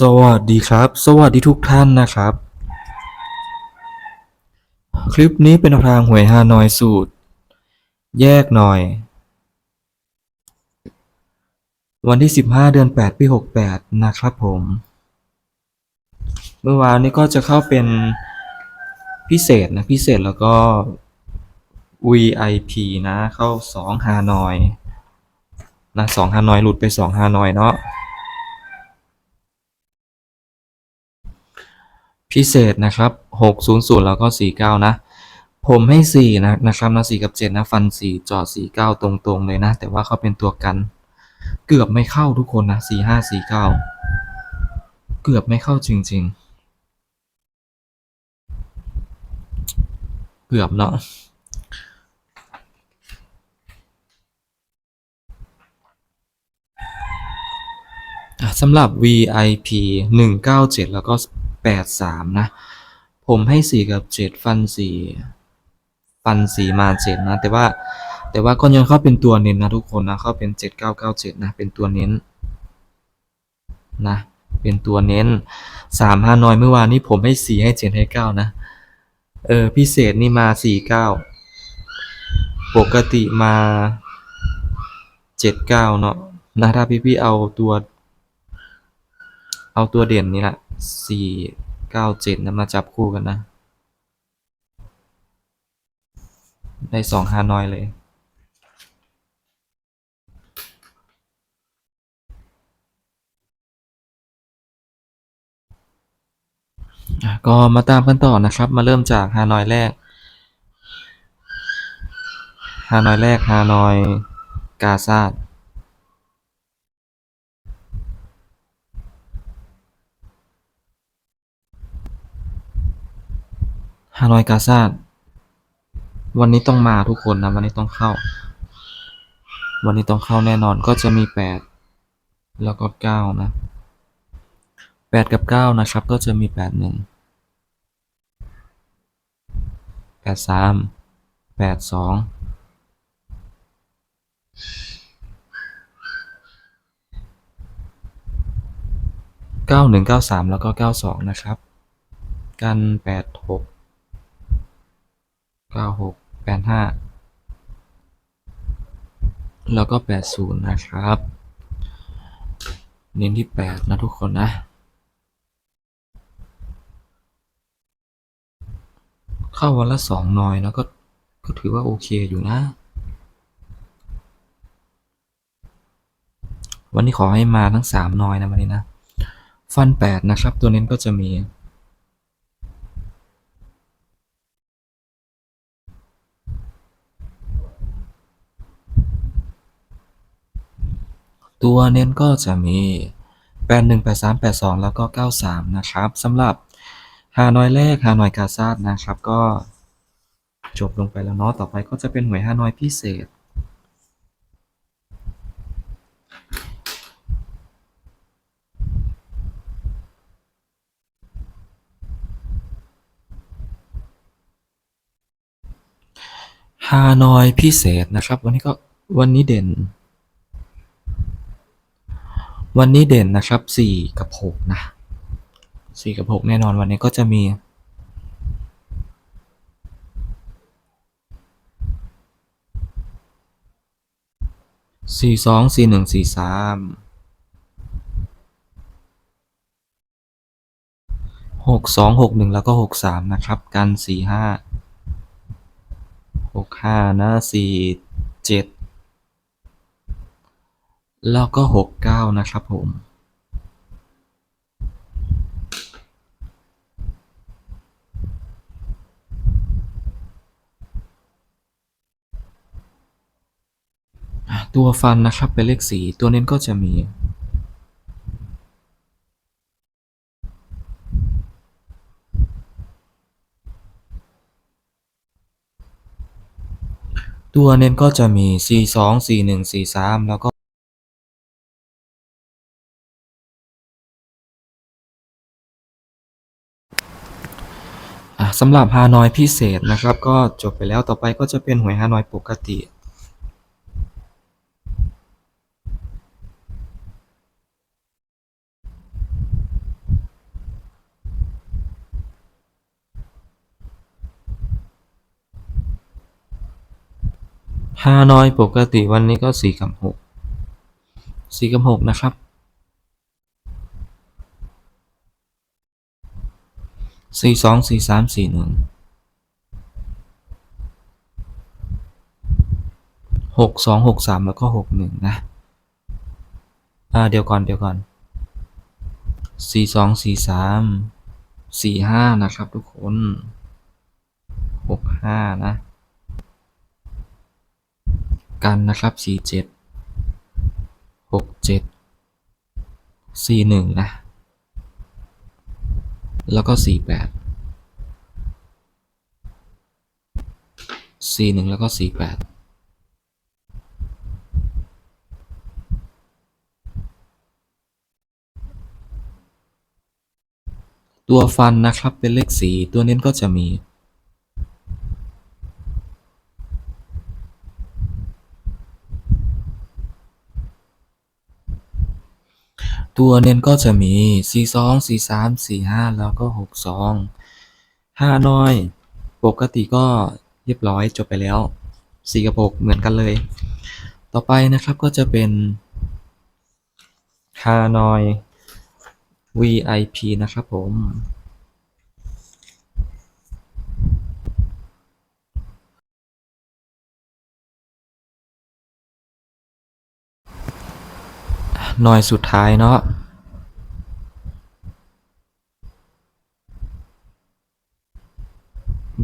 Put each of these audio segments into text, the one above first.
สวัสดีครับ สวัสดีทุกท่านนะครับ คลิปนี้เป็นทางหวยฮานอยสูตร แยกหน่อย วันที่ 15 เดือน 8 ปี 68 นะครับผม เมื่อวานนี้ก็จะเข้าเป็นพิเศษนะ พิเศษแล้วก็ VIP นะ เข้า 2 ฮานอยนะ 2 ฮานอย หลุดไป 2 ฮานอยเนาะ พิเศษนะครับ600 แล้วก็ 49 นะ ผมให้ 4 นะนะครับนะ4กับ 7 นะ ฟัน 4 จอด 49 ตรงๆ เลยนะ แต่ว่าเขาเป็นตัวกัน เกือบไม่เข้าทุกคนนะ 45 49 เกือบไม่เข้าจริง ๆ เกือบเนาะสำหรับ VIP 197 แล้วก็ 83นะ ผมให้4กับ7ฟัน4ฟัน4มา7นะ แต่ว่าแต่ว่าก็ยังเข้าเป็นตัวเน้นนะทุกคนนะ เข้าเป็น7997นะ เป็นตัวเน้นนะ เป็นตัวเน้น3ฮานอยเมื่อวานนี้ผมให้4ให้7ให้9นะ เออพิเศษนี่มา49ปกติมา79เนาะนะถ้าพี่ๆเอาตัว เอาตัวเด่นนี่แหละ สี่เก้าเจ็ดนะมาจับคู่กันนะ ได้สองฮานอยเลย ก็มาตามกันต่อนะครับ มาเริ่มจากฮานอยแรก ฮานอยแรกฮานอยกาซาด ฮานอยกาซาดวันนี้ต้องมาทุกคนนะ วันนี้ต้องเข้า วันนี้ต้องเข้าแน่นอนก็จะมีแปดแล้วก็เก้านะแปดกับเก้านะครับ ก็จะมีแปดหนึ่งแปดสามแปดสองเก้าหนึ่งเก้าสามแล้วก็เก้าสองนะครับ กันแปดหก เก้าหกแปดห้าแล้วก็แปดศูนย์นะครับ เน้นที่แปดนะทุกคนนะเข้าวันละสองหน่อยแล้วก็ก็ถือว่าโอเคอยู่นะ วันนี้ขอให้มาทั้งสามหน่อยนะวันนี้นะ ฟันแปดนะครับ ตัวเน้นก็จะมี ตัวเน้นก็จะมี 81 83 82 แล้วก็ 93 นะครับสำหรับฮานอยแรกฮานอยกาซาดนะครับ ก็จบลงไปแล้วเนาะต่อไปก็จะเป็นหวยฮานอยพิเศษฮานอยพิเศษนะครับ วันนี้ก็วันนี้เด่น วันนี้เด่นนะครับสี่กับหกนะสี่กับหกแน่นอนวันนี้ก็จะมี สี่สองสี่หนึ่งสี่สามหกสองหกหนึ่งแล้วก็หกสามนะครับ กันสี่ห้าหกห้านะสี่เจ็ด แล้วก็หกเก้านะครับผม ตัวฟันนะครับเป็นเลขสีตัวเน้นก็จะมีตัวเน้นก็จะมี4 2 4 1 4 3แล้วก็ สำหรับฮานอยพิเศษนะครับ ก็จบไปแล้วต่อไปก็จะเป็นหวยฮานอยปกติฮานอยปกติวันนี้ก็สี่กับหกสี่กับหกนะครับ สี่สองสี่สามสี่หนึ่งหกสองหกสามแล้วก็หกหนึ่งนะ อ่าเดี๋ยวก่อนเดี๋ยวก่อนสี่สองสี่สามสี่ห้านะครับทุกคนหกห้านะ กันนะครับสี่เจ็ดหกเจ็ดสี่หนึ่งนะ แล้วก็สี่แปดสี่หนึ่งแล้วก็สี่แปดตัวฟันนะครับเป็นเลขสี่ตัวเน้นก็จะมี ตัวเน้นก็จะมี4 2 4 3 4 5แล้วก็6 2 5น้อย ปกติก็เรียบร้อยจบไปแล้ว 4 กับ 6 เหมือนกันเลย ต่อไปนะครับก็จะเป็นฮานอย VIP นะครับผม หน่อยสุดท้ายเนาะ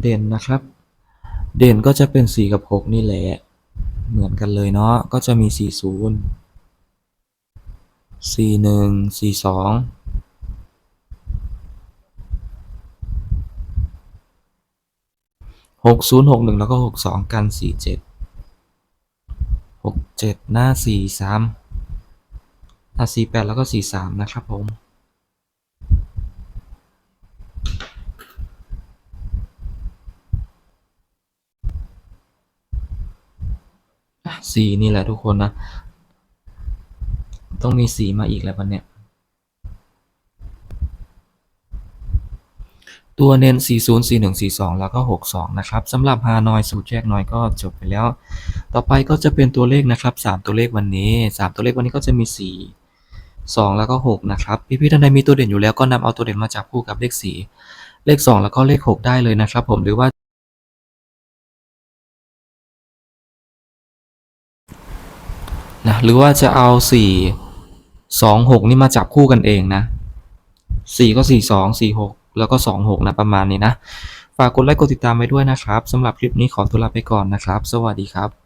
เด่นนะครับ เด่นก็จะเป็น 4 กับ 6 นี่แหละ เหมือนกันเลยเนาะ ก็จะมี 40 41 42 60 61 แล้วก็ 62 กัน 47 67 หน้า 43 อะสี่แปดแล้วก็สี่สามนะครับผมสี่นี่แหละทุกคนนะ ต้องมีสีมาอีกแล้ววันเนี้ยตัวเน้น 40 41 42 แล้วก็ 62 นะครับสำหรับฮานอยสูตรแยกน้อยก็จบไปแล้ว ต่อไปก็จะเป็นตัวเลขนะครับ 3 ตัวเลขวันนี้ 3 ตัวเลขวันนี้ก็จะมี 4 2 แล้วก็ 6 นะครับพี่ๆท่านใดมีตัวเด่นอยู่แล้วก็นำเอาตัวเด่นมาจับคู่กับเลข 4 เลข 2 แล้วก็เลข 6 ได้เลยนะครับ ผมหรือว่า นะหรือว่าจะเอา 4 2 6 นี่มาจับคู่กันเองนะ 4 ก็ 4 2 4 6 แล้วก็ 2 6 นะประมาณนี้นะ ฝากกดไลค์กดติดตามไว้ด้วยนะครับสำหรับคลิปนี้ขอตัวลาไปก่อนนะครับ สวัสดีครับ